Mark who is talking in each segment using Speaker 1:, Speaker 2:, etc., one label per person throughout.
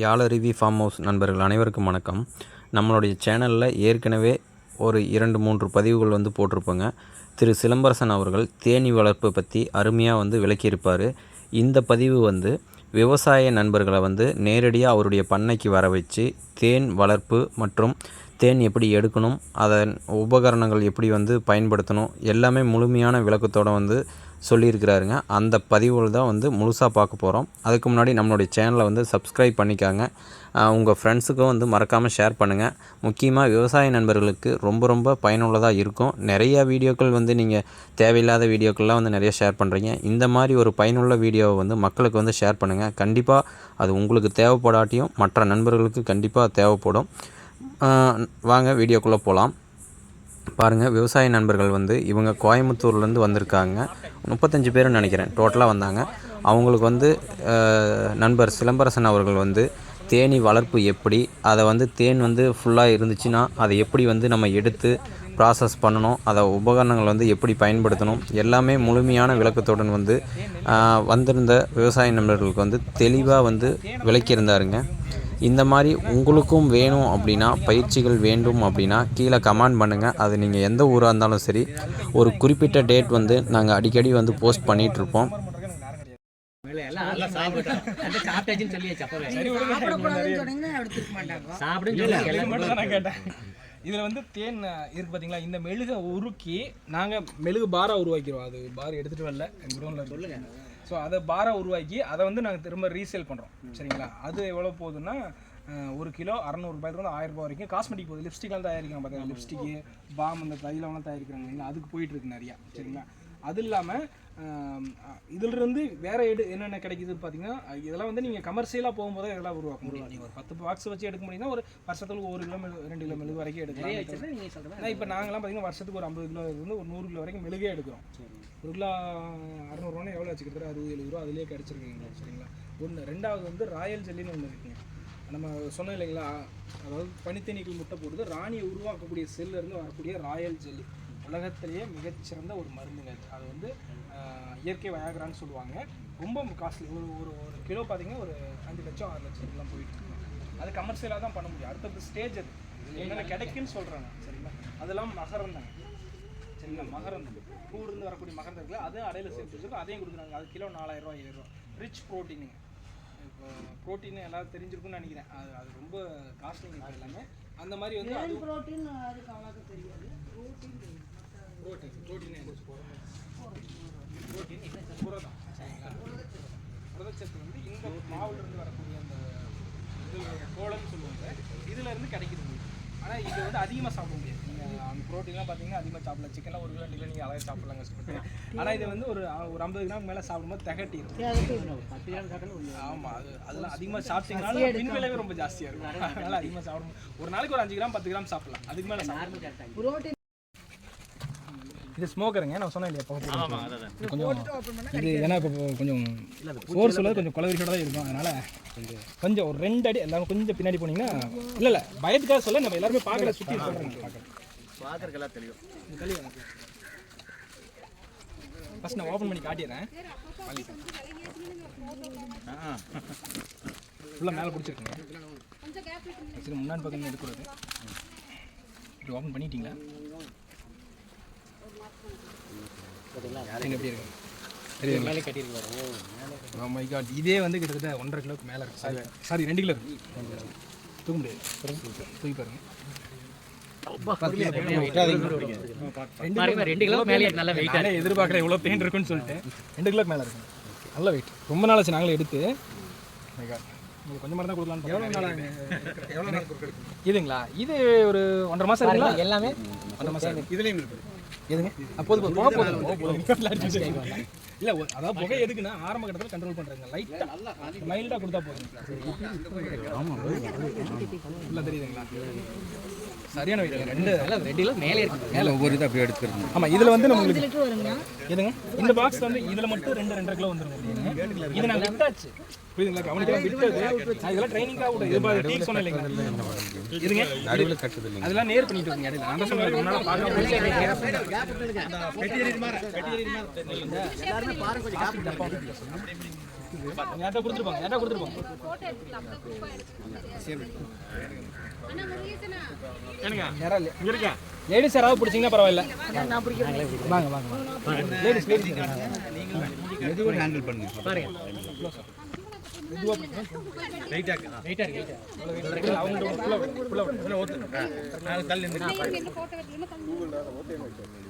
Speaker 1: யாழருவி farm house நண்பர்கள் அனைவருக்கும் வணக்கம். நம்மளுடைய சேனலில் ஏற்கனவே ஒரு இரண்டு மூன்று பதிவுகள் வந்து போட்டிருப்போங்க. திரு சிலம்பரசன் அவர்கள் தேனீ வளர்ப்பு பற்றி அருமையாக வந்து விளக்கியிருப்பார். இந்த பதிவு வந்து விவசாய நண்பர்களை வந்து நேரடியாக அவருடைய பண்ணைக்கு வர வச்சு தேன் வளர்ப்பு மற்றும் தேன் எப்படி எடுக்கணும் அதன் உபகரணங்கள் எப்படி வந்து பயன்படுத்தணும் எல்லாமே முழுமையான விளக்கத்தோட வந்து சொல்லியிருக்கிறாருங்க. அந்த பதிவுகள் தான் வந்து முழுசாக பார்க்க போகிறோம் அதுக்கு முன்னாடி நம்மளுடைய சேனலை வந்து சப்ஸ்கிரைப் பண்ணிக்காங்க. உங்கள் ஃப்ரெண்ட்ஸுக்கும் வந்து மறக்காமல் ஷேர் பண்ணுங்கள் முக்கியமாக விவசாய நண்பர்களுக்கு ரொம்ப ரொம்ப பயனுள்ளதாக இருக்கும். நிறையா வீடியோக்கள் வந்து நீங்கள் தேவையில்லாத வீடியோக்கள்லாம் வந்து நிறைய ஷேர் பண்ணுறீங்க இந்த மாதிரி ஒரு பயனுள்ள வீடியோவை வந்து மக்களுக்கு வந்து ஷேர் பண்ணுங்கள் கண்டிப்பாக அது உங்களுக்கு தேவைப்படாட்டியும் மற்ற நண்பர்களுக்கு கண்டிப்பாக தேவைப்படும். வாங்க வீடியோக்குள்ளே போகலாம் பாருங்கள் விவசாய நண்பர்கள் வந்து இவங்க கோயம்புத்தூர்லேருந்து வந்திருக்காங்க. முப்பத்தஞ்சு பேரும் நினைக்கிறேன். டோட்டலாக வந்தாங்க. அவங்களுக்கு வந்து நண்பர் சிலம்பரசன் அவர்கள் வந்து தேனீ வளர்ப்பு எப்படி அதை வந்து தேன் வந்து ஃபுல்லாக இருந்துச்சுன்னா அதை எப்படி வந்து நம்ம எடுத்து ப்ராசஸ் பண்ணணும் அதை உபகரணங்கள் வந்து எப்படி பயன்படுத்தணும் எல்லாமே முழுமையான விளக்கத்துடன் வந்து வந்திருந்த விவசாய நண்பர்களுக்கு வந்து தெளிவாக வந்து விளக்கியிருந்தாருங்க. இந்த மாதிரி உங்களுக்கும் வேணும் அப்படின்னா பயிற்சிகள் வேண்டும் அப்படின்னா கீழே கமெண்ட் பண்ணுங்கள் அது நீங்கள் எந்த ஊராக இருந்தாலும் சரி ஒரு குறிப்பிட்ட டேட் வந்து நாங்கள் அடிக்கடி வந்து போஸ்ட் பண்ணிகிட்ருப்போம்
Speaker 2: இதில் வந்து தேன் இருக்கு பார்த்தீங்களா இந்த மெழுகை உருக்கி நாங்கள் மெழுகு பாரா உருவாக்கிடுவோம் அது பார் எடுத்துகிட்டு வரல. எங்கள் குடோனில் சொல்லுங்க ஸோ அதை பாரா உருவாக்கி அதை வந்து நாங்கள் திரும்ப ரீசேல் பண்ணுறோம் சரிங்களா? அது எவ்வளோ போகுதுன்னா ஒரு கிலோ அறநூறுபாயிலிருந்து ஆயிரம் ரூபாய் வரைக்கும் காஸ்மெட்டிக் போகுது. லிப்ஸ்டிக்லாம் தயாரிக்கிறாங்க பார்த்தீங்கன்னா லிப்ஸ்டிக்கு பாம் இந்த தைலம்லாம் தயாரிக்கிறாங்க இல்லைங்களா? அதுக்கு போயிட்டு இருக்கு நிறையா. சரிங்களா? அது இல்லாமல் இதிலிருந்து வேற எடு என்னென்ன கிடைக்குது பார்த்தீங்கன்னா இதெல்லாம் வந்து நீங்கள் கமர்ஷியலாக போகும்போது இதெல்லாம் உருவாக்க முடியும் நீங்கள் ஒரு பத்து பாக்ஸ் வச்சு எடுக்க முடியும்னா ஒரு வருஷத்துக்கு ஒரு கிலோ மெழு- ரெண்டு கிலோ மெழுகு வரைக்கும் எடுக்கலாம். இப்போ நாங்களாம் பார்த்தீங்கன்னா வருஷத்துக்கு ஒரு ஐம்பது கிலோ இருந்து ஒரு நூறு கிலோ வரைக்கும் மெழுகே எடுக்கிறோம். ஒரு கிலோ அறநூறுவானா எவ்வளோ வச்சுக்கிட்டு அறுபது எழுபது ரூபா அதிலே கிடச்சிருக்குங்க சரிங்களா? ஒன்று ரெண்டாவது வந்து ராயல் ஜெல்லின்னு ஒன்று இருக்குங்க. நம்ம சொன்னோம் இல்லைங்களா? அதாவது பனித்தேனீக்கள் முட்டை போடுது. ராணியை உருவாக்கக்கூடிய செல்ல இருந்து வரக்கூடிய ராயல் ஜெல்லி. உலகத்திலேயே மிகச்சிறந்த ஒரு மருந்துங்க அது. வந்து இயற்கை வயாகரான்னு சொல்லுவாங்க. ரொம்ப காஸ்ட்லி. ஒரு ஒரு ஒரு கிலோ பார்த்தீங்கன்னா ஒரு அஞ்சு லட்சம் ஆறு லட்சத்துக்குலாம் போயிட்டு அது கமர்ஷியலாக தான் பண்ண முடியும். அடுத்தது ஸ்டேஜ் அது. என்னென்ன கிடைக்குன்னு சொல்கிறாங்க சரிங்களா? அதெல்லாம் மகரம் தாங்க. சரிங்களா? மகரந்தம் பூவிலிருந்து வரக்கூடிய மகரந்தம் இருக்குல்ல அது அடையில சேர்த்து வச்சிருக்கோம். அதையும் கொடுக்குறாங்க. அது கிலோ நாலாயிரம் ரூபாய் ஏழு ரூபா ரிச் ப்ரோட்டீனுங்க இப்போ ப்ரோட்டீன் எல்லாரும் தெரிஞ்சிருக்கும்னு நினைக்கிறேன். அது அது ரொம்ப காஸ்ட்லிங்க எல்லாமே. அந்த மாதிரி வந்து அது
Speaker 3: புரோட்டீன் அதுக்கு அவ்வளோக்கு தெரியாது. புரோட்டீன்
Speaker 2: ப்ரோட்டீன் ப்ரோட்டீன் ப்ரோட்டீன் புரதம் புரதச்சத்து வந்து இந்த வரக்கூடிய அந்த இது கோலன்னு சொல்லுவாங்க இதுல இருந்து கிடைக்குது ஆனால் இது வந்து அதிகமாக சாப்பிட முடியாது நீங்கள் அந்த ப்ரோட்டீன்லாம் பார்த்தீங்கன்னா அதிகமாக சாப்பிடலாம் சிக்கன்லாம் ஒரு கிலோ கிலோ நீங்கள் அழகாக சாப்பிடலாங்க சொல்லிட்டு ஆனால் இது வந்து ஒரு ஐம்பது கிராம் மேலே சாப்பிடும்போது திகட்டிடும் ஆமாம் அது அதெல்லாம் அதிகமாக சாப்பிட்டீங்கனால பின் விளைவே ரொம்ப ஜாஸ்தியாக இருக்கும் அதனால அதிகமாக சாப்பிடும் ஒரு நாளைக்கு ஒரு அஞ்சு கிராம் பத்து கிராம் சாப்பிடலாம். அதுக்கு மேலே சாப்பிடலாம்.
Speaker 4: நார்மல் சாப்பிட்டாங்க
Speaker 3: புரோட்டீன்
Speaker 2: இது ஸ்மோக்கருங்க நான் சொன்னேன் இல்லையா புகை இது கொஞ்சம் இது ஏன்னா இப்போ கொஞ்சம் சோர்ஸ் உள்ளது கொஞ்சம் குலவரிசோட தான் இருக்கும். அதனால கொஞ்சம். ஒரு ரெண்டு அடி எல்லாரும் கொஞ்சம் பின்னாடி போனீங்கன்னா இல்லை இல்லை பயத்துக்காக சொல்ல நம்ம எல்லாருமே பார்க்கல சுற்றி பார்க்குறேன்
Speaker 4: பார்க்கறதுக்கெல்லாம் தெரியும்.
Speaker 2: தெளிவாக ஃபஸ்ட் நான் ஓப்பன் பண்ணி காட்டிடுறேன். ஃபுல்லாக மேலே பிடிச்சிருக்குங்க சரி முன்னாடி பக்கம் எடுக்கூடாது இப்படி ஓப்பன் பண்ணிட்டீங்களா? எங்க எப்படி இருக்கு? தெரியுதுங்களா?
Speaker 4: மேலே கட்டியிருக்காரு
Speaker 2: Oh இதே வந்து கிட்டத்தட்ட ஒன்றரை கிலோக்கு மேலே இருக்கு. சாரி சாரி ரெண்டு கிலோ இருக்கு. தூக்க முடியாது. தூக்கி பாருங்க.
Speaker 4: பாருங்க ரெண்டு கிலோ மேலே நல்லா வெயிட்
Speaker 2: நானே எதிர்பார்க்குறேன் இவ்வளோ பெயின் இருக்குன்னு சொல்லிட்டு ரெண்டு கிலோக்கு மேலே இருக்கு. நல்ல வெயிட் ரொம்ப நாள் ஆச்சு நாங்களே எடுத்து. உங்களுக்கு கொஞ்சம் எவ்வளோ நாள் எவ்வளோ நாள் இதுங்களா? இது ஒரு ஒன்றரை மாதம்
Speaker 4: எல்லாமே
Speaker 2: ஒன்றரை மாதம் இதுலேயும் இருக்கு. எதுங்க? அப்போது போதும். போதும். இல்லை அதாவது புகை எதுக்குன்னா ஆரம்ப கட்டத்தில் கண்ட்ரோல் பண்ணுறேங்க லைட்டாக மைல்டாக கொடுத்தா போதும். ஃபுல்லாக தெரியுதுங்களா? சரியான வெயிட் ரெண்டு
Speaker 4: ரெண்டு கிலோ மேலே இருக்கு.
Speaker 2: மேலே. ஒவ்வொரு இதாக அப்படியே எடுத்துக்கிறது ஆமாம் இதில் வந்து நம்மளுக்கு எதுங்க இந்த பாக்ஸ் வந்து இதில் மட்டும் ரெண்டு ரெண்டரை கிலோ வந்துருங்க இது நாங்கள் விட்டாச்சு புரியுதுங்களா? கவனிக்கலாம் விட்டது நான் இதெல்லாம் ட்ரைனிங்காக விட இது பாரு டீக் சொன்னேன் நடுவில் கட்டுது இல்லைங்க. அதெல்லாம் நேர் பண்ணிட்டு இருக்கீங்க இடையில. நான் தான் சொன்னேன் லேடிஸ் யாராவது பிடிச்சிங்கன்னா பரவாயில்ல வாங்க வாங்க வாங்க லேடிஸ் லேடிஸ்
Speaker 5: மெதுவாக ஹேண்டில் பண்ணுங்க
Speaker 4: பாருங்க
Speaker 2: அவங்க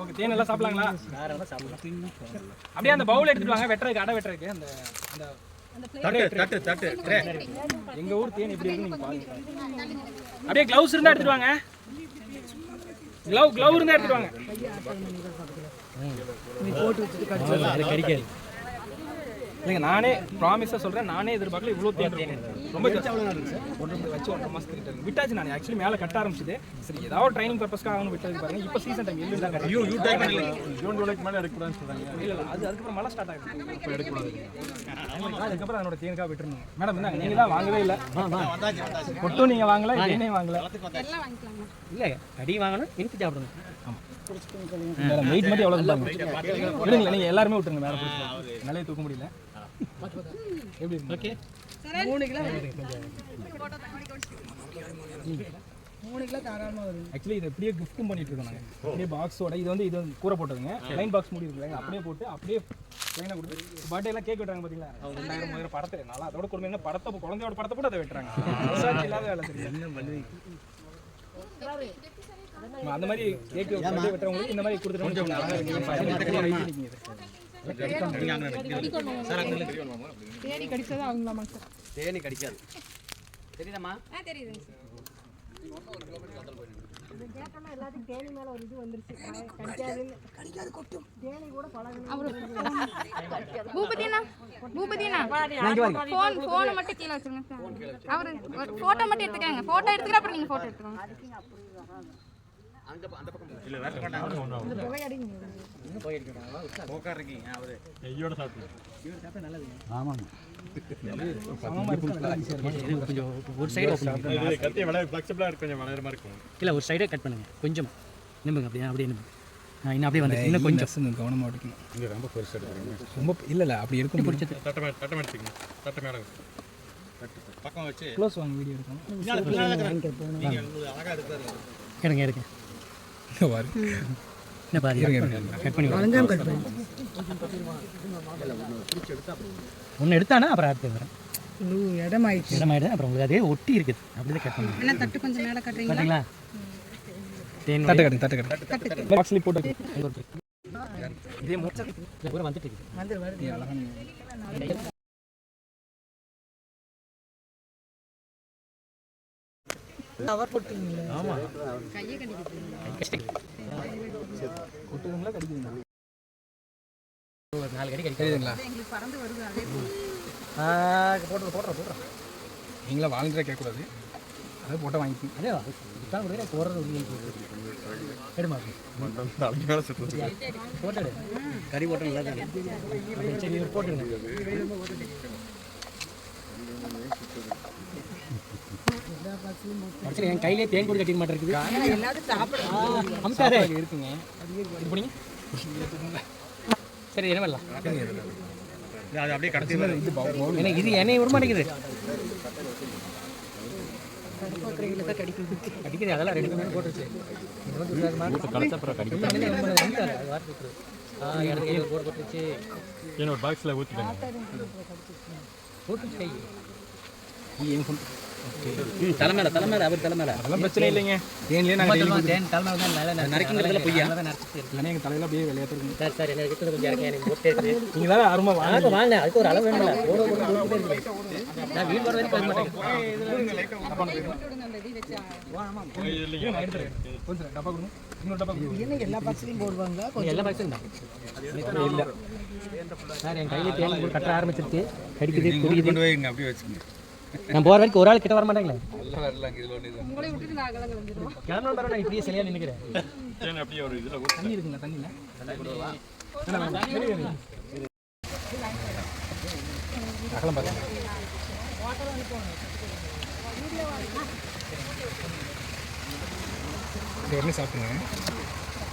Speaker 2: ஓகே தேன் எல்லாம் சாப்பிடலாங்களா?
Speaker 4: தாராளமாக சாப்பிடலாம்
Speaker 2: அப்படியே அந்த பவுல் எடுத்துட்டு வாங்க. வெட்டுறதுக்கு அடை வெட்டுறதுக்கு. அந்த அந்த எங்க ஊர் தேன் எப்படி இருக்குன்னு நீங்க பாருங்க. அப்படியே க்ளவுஸ் இருந்தா எடுத்துட்டு வாங்க. க்ளவ் க்ளவ் இருந்தா எடுத்துட்டு வாங்க.
Speaker 4: அது கடிக்காது.
Speaker 2: இல்லைங்க நானே ப்ராமிஸாக சொல்கிறேன் நானே எதிர்பார்க்கல இவ்வளோ இருக்கும். ரொம்ப ஒன்று வச்சு ஒன்றரை மாதத்துக்கு கிட்ட இருக்கு விட்டாச்சு நான். ஆக்சுவலி மேலே கட்ட ஆரம்பிச்சது. சரி ஏதாவது ட்ரைனிங் பர்பஸ்க்காக அவனு விட்டது பாருங்க. இப்போ சீசன் டைம் தான்
Speaker 5: ஐயோ யூ டைம் இல்லை
Speaker 2: ஜூன் ஜூலைக்கு மேலே எடுக்கக்கூடாதுன்னு சொல்கிறாங்க இல்லை இல்லை அது அதுக்கப்புறம் மழை ஸ்டார்ட் ஆகிடும் இப்போ எடுக்கக்கூடாது. அதுக்கப்புறம் அதனோட தேனுக்காக விட்டுருணும் மேடம் என்ன நீங்கள் தான் வாங்கவே இல்லை. ஒட்டும் நீங்கள் வாங்கல தேனே வாங்கல.
Speaker 4: இல்லை கடி வாங்கணும் இனிப்பு சாப்பிடணும்
Speaker 2: மேடம் வெயிட் மட்டும் எவ்வளோ விடுங்களேன் நீங்கள் எல்லாருமே விட்டுருங்க மேலே பிடிச்சி தூக்க முடியல. ஓகே
Speaker 3: மூணு கிலோ மூணு கிலோ தாராளமாக வருது
Speaker 2: ஆக்சுவலி இதை அப்படியே கிஃப்ட்டும் பண்ணிட்டு இருக்கோம் நாங்கள் அப்படியே பாக்ஸோட இது வந்து இது வந்து கூரை போட்டதுங்க லைன் பாக்ஸ் மூடி இருக்குல்ல அப்படியே போட்டு அப்படியே லைனாக கொடுத்து பர்த்டே எல்லாம் கேக் வெட்டுறாங்க பார்த்தீங்களா அவங்க ரெண்டாயிரம் மூவாயிரம் படத்தை நல்லா அதோட கொடுமை என்ன படத்தை குழந்தையோட படத்தை போட்டு அதை வெட்டுறாங்க. இல்லாத வேலை தெரியும் அந்த மாதிரி கேக் வெட்டுறவங்களுக்கு இந்த மாதிரி கொடுத்துட்டு
Speaker 3: தேடி கடிச்சது அவங்களாமா சார்
Speaker 5: தேனி கடிக்காது.
Speaker 4: தெரியுதாம்மா?
Speaker 6: பூபதினா? பூபதினா? ஃபோன் ஃபோனை மட்டும் கீழே வச்சிருங்க. அவர் ஃபோட்டோ மட்டும் எடுத்துக்கங்க. ஃபோட்டோ எடுத்துக்கிற அப்புறம் நீங்க ஃபோட்டோ எடுத்துக்கோங்க.
Speaker 5: போக்கா இருக்கீங்க அவரு.
Speaker 4: கொஞ்சம் ஒரு சைடு இல்லை ஒரு சைடே கட் பண்ணுங்க. கொஞ்சம். நிம்புங்க அப்படியே அப்படியே நிம்புங்க. இன்னும் அப்படியே வந்து இன்னும் கொஞ்சம்.
Speaker 2: கவனமாக எடுக்கணும். ரொம்ப பெருசாக எடுக்கிறீங்க ரொம்ப இல்லை இல்லை அப்படி இருக்கும்
Speaker 4: பிடிச்சது
Speaker 5: பக்கம் வச்சு.
Speaker 2: க்ளோஸ் வாங்க வீடியோ எடுக்கணும்.
Speaker 4: எடுங்க எடுங்க
Speaker 2: இங்க பாரு
Speaker 4: என்ன ஒன்று எடுத்தானா அப்புறம் அடுத்து வரேன்.
Speaker 3: இடம் ஆயிடுச்சு
Speaker 4: அப்புறம் உங்களுக்கு அதே ஒட்டி இருக்குது. அப்படியே கட் பண்ணுங்க
Speaker 3: என்ன தட்டு கொஞ்சம் மேலே கட்டுறீங்களா?
Speaker 4: பார்த்தீங்களா தேன்
Speaker 2: தட்டு கட்டு தட்டு கட்டு. பாக்ஸ்லேயே போட்டு
Speaker 4: இதே மூச்சை கூட வந்துட்டு இருக்குது.
Speaker 3: கவர் போட்டீங்களா
Speaker 4: ஆமாம்
Speaker 2: கொட்டுதுங்களா கடிக்குதுங்களா
Speaker 4: ஒரு நாலு கடி கடிக்க
Speaker 2: தெரியுதுங்களா
Speaker 3: எங்களுக்கு பறந்து வருது அதே போல்
Speaker 4: போட்டுற போட்டுற போட்டுற
Speaker 2: நீங்களா வாலண்டியராக கேட்கக்கூடாது அதை போட்டால் வாங்கிக்கணும்
Speaker 4: அதே தான் கூட போடுறது உள்ள எடுமா போட்டு.
Speaker 5: கறி போட்டோம்
Speaker 4: போட்டுருங்க. என் கையிலே தேன் கூட கட்டிக்க மாட்டேங்குது. அமுத்தாரே
Speaker 2: இருக்குங்க.
Speaker 4: இது பிடிங்க சரி என்ன பண்ணலாம்
Speaker 5: அது அப்படியே கடத்தி
Speaker 2: இது
Speaker 4: ஏன்னா என்னைய விட மாட்டேங்குது. கடிக்குது அதெல்லாம் ரெண்டு மணி போட்டுருச்சு. எனக்கு போட்டுருச்சு.
Speaker 7: என்னோட பாக்ஸில் ஊற்றிட்டேன்
Speaker 4: போட்டுருச்சு கை. ம் தலைமையில தலைமையில அவர் தலைமையில
Speaker 2: அதெல்லாம் பிரச்சனை இல்லைங்க தேன்லேயே நாங்கள்
Speaker 4: தேன் தலைமையில தான் நல்லா நரைக்குங்கிறதுல பொய்யா தான் நரைச்சிட்டு இருக்கு
Speaker 2: இல்லைன்னா எங்கள் தலையில் அப்படியே விளையாட்டு
Speaker 4: சார் சார் என்ன கிட்ட கொஞ்சம் இறக்கி எனக்கு போட்டே இருக்குது
Speaker 2: நீங்கள் தான் அருமை வாங்க
Speaker 4: வாங்க அதுக்கு ஒரு அளவு வேணும்ல ஓட ஓட இருக்கு நான் வீடு வர வரைக்கும் போக மாட்டேன்
Speaker 2: டப்பா கொடுங்க இன்னொரு டப்பா கொடுங்க
Speaker 3: என்ன எல்லா பஸ்லையும் போடுவாங்க
Speaker 4: கொஞ்சம் எல்லா தான் இல்லை சார் என் கையில் தேன் கூட கட்ட ஆரம்பிச்சிருச்சு கடிக்குது
Speaker 5: அப்படியே வச்சுக்கோங்க
Speaker 4: நான் போகிற வரைக்கும் ஒரு ஆள் கிட்ட வர மாட்டாங்களே
Speaker 5: நல்லா வரலாங்க இதில் ஒன்று இது.
Speaker 3: உங்களை விட்டுட்டு நான் அகலம் கிளம்பிடுவோம்
Speaker 4: கிளம்பணும் பாரு நான் இப்படியே சரியாக நின்றுக்கிறேன்
Speaker 7: தேன் அப்படியே ஒரு இதில்
Speaker 2: தண்ணி இருக்குங்களா தண்ணியில். அகலம் பாருங்க. இது என்ன சாப்பிடுங்க?